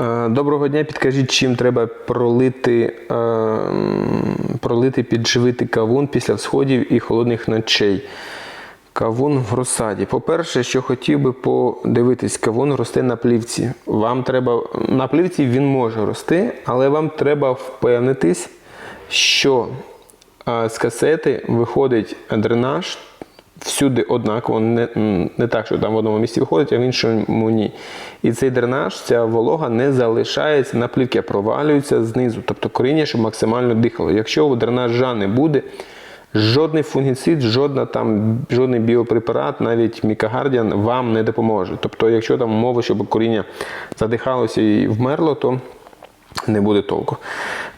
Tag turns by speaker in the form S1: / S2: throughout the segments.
S1: Е, Доброго дня. Підкажіть, чим треба пролити, е, пролити, підживити кавун після всходів і холодних ночей. Кавун в розсаді. По-перше, що хотів би подивитись, кавун росте на плівці. Вам треба на плівці він може рости, але вам треба впевнитись, що е, з касети виходить дренаж всюди однаково, не, не так, що там в одному місці виходить, а в іншому ні. І цей дренаж, ця волога не залишається на плівці, а провалюється знизу. Тобто коріння, щоб максимально дихало. Якщо дренажа не буде, жодний фунгіцид, жодна там, жодний біопрепарат, навіть мікагардіан вам не допоможе. Тобто, якщо там умови, щоб коріння задихалося і вмерло, то не буде толку.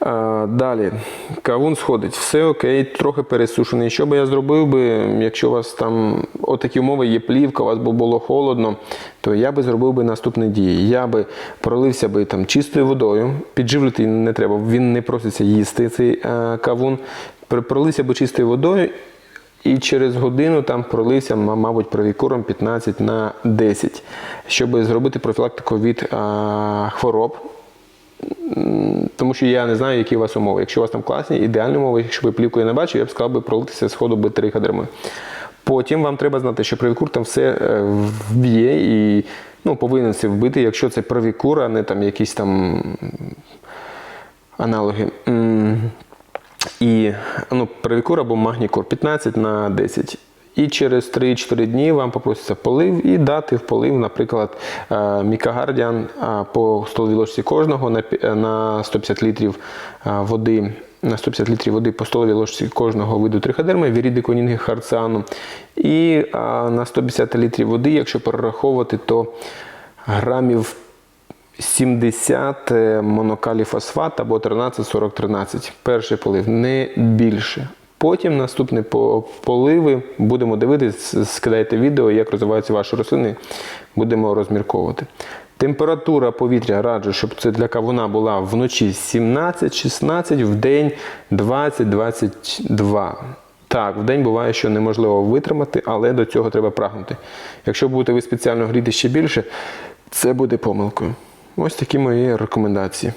S1: А, далі, кавун сходить, все окей, трохи пересушений. Що би я зробив би, якщо у вас там отакі умови є плівка, у вас би було холодно, то я би зробив би наступні дії. Я би пролився би там чистою водою, підживлювати не треба, він не проситься їсти цей е, кавун. Пролився би чистою водою. І через годину там пролився, мабуть, провікуром 15 на 10, щоб зробити профілактику від а, хвороб. Тому що я не знаю, які у вас умови. Якщо у вас там класні, ідеальні умови, якщо ви плівкою не бачив, я б сказав би пролитися з ходу триходерми. Потім вам треба знати, що провікур там все е, вб'є і ну, повинен це вбити, якщо це провікур, а не там якісь там аналоги. І ну, провікур або магнікур 15 на 10. І через 3-4 дні вам попроситься полив і дати в полив, наприклад, е, мікагардіан е, по столовій ложці кожного на пі- е, на 150 літрів води. На 150 літрів води по столовій ложці кожного виду триходерми, віріди конінги харціану. І е, на 150 літрів води, якщо перераховувати, то грамів 70 е, монокаліфосфат або 13-40-13. Перший полив, не більше. Потім наступні по- поливи будемо дивитися, скидайте відео, як розвиваються ваші рослини, будемо розмірковувати. Температура повітря раджу, щоб це для кавуна була вночі 17-16, в день 20-22. Так, в день буває, що неможливо витримати, але до цього треба прагнути. Якщо будете ви спеціально гріти ще більше, це буде помилкою. Ось такі мої рекомендації.